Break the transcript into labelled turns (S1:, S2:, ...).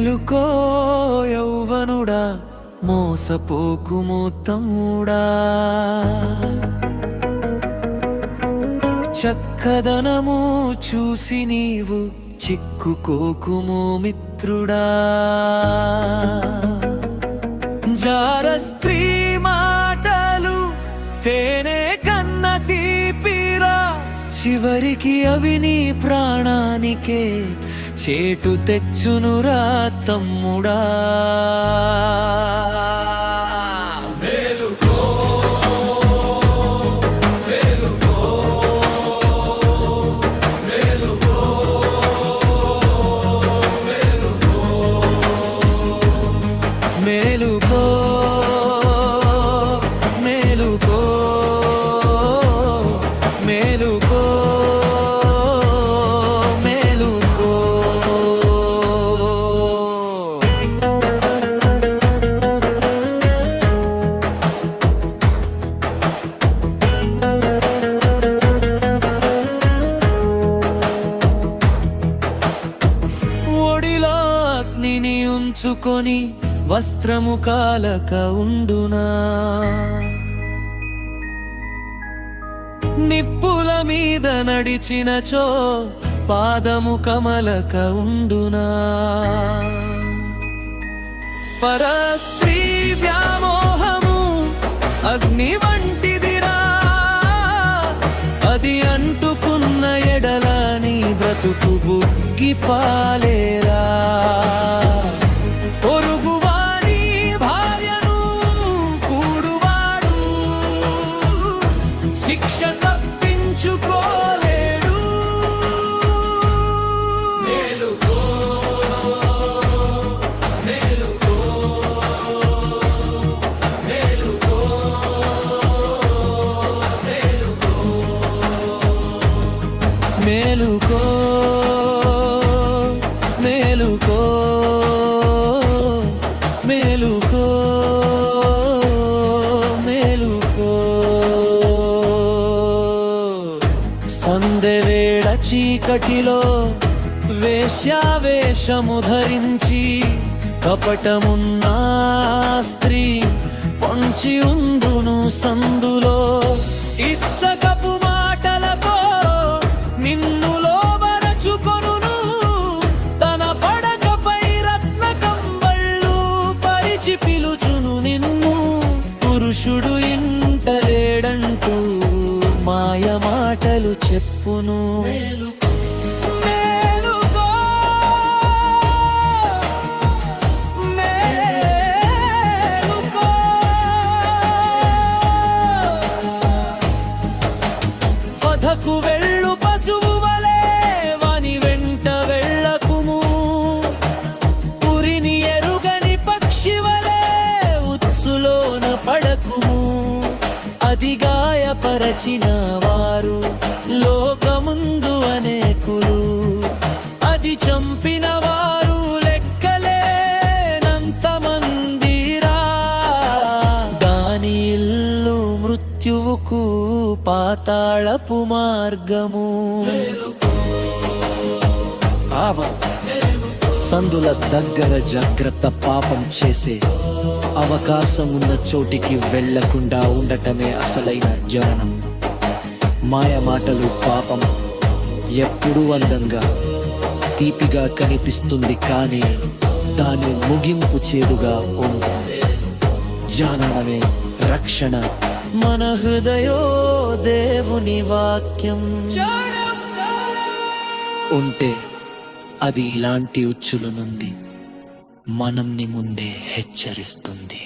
S1: మేలుకో యౌవనుడా మోసపోకు తమ్ముడా చక్కదనము చూసి నీవు చిక్కుకోకుము మిత్రుడా. జార స్త్రీ మాటలు తేనే కన్న తీపిరా చివరికి అవి నీ ప్రాణానికే చేటు తెచ్చునురా తమ్ముడా. మేలుకో. ధరించుకొని వస్త్రము కాలక ఉండునా? నిప్పుల మీద నడిచినచో పాదము కమలక ఉండునా? పరస్త్రీ వ్యామోహము అగ్ని వంటిదిరా. అది అంటుకున్న ఎడలాని బ్రతుకు బుగ్గి పాలేరా? సందెవేళ చీకటిలో వేశ్యావేషము ధరించి కపటమున్న స్త్రీ పొంచి ఉందును సందులో. ఇచ్చకపు మాటలతో నిన్ను లోబరచుకొను తన పడకపై రత్న కంబళ్ళు పరిచి పిలుచును నిన్ను. పురుషుడు ఇంటలేడంటూ మాయ మాటలు చెప్పు. మేలుకో. వధకు వెళ్ళు పశువు వలె వాని వెంట వెళ్ళకుము. పురిని ఎరుగని పక్షి వలె ఉత్సులోన పడకుము. అది గాయపరచిన వారు చంపిన వారు లెక్కలేనంత మందిరా. దాని ఇల్లు మృత్యువుకు పాతాళపు మార్గము.
S2: పాపం. సందుల దగ్గర జాగ్రత్త పాపం చేసే అవకాశం ఉన్న చోటికి వెళ్ళకుండా ఉండటమే అసలైన జననం. మాయ మాటలు పాపం. ఎప్పుడూ అందంగా తీపిగా కనిపిస్తుంది కానీ దాని ముగింపు చేదుగా ఉంటుంది జాననమే రక్షణ
S1: మన హృదయో దేవుని వాక్యం.
S2: ఉంటే అది ఇలాంటి ఉచ్చుల నుండి మనంని ముందే హెచ్చరిస్తుంది.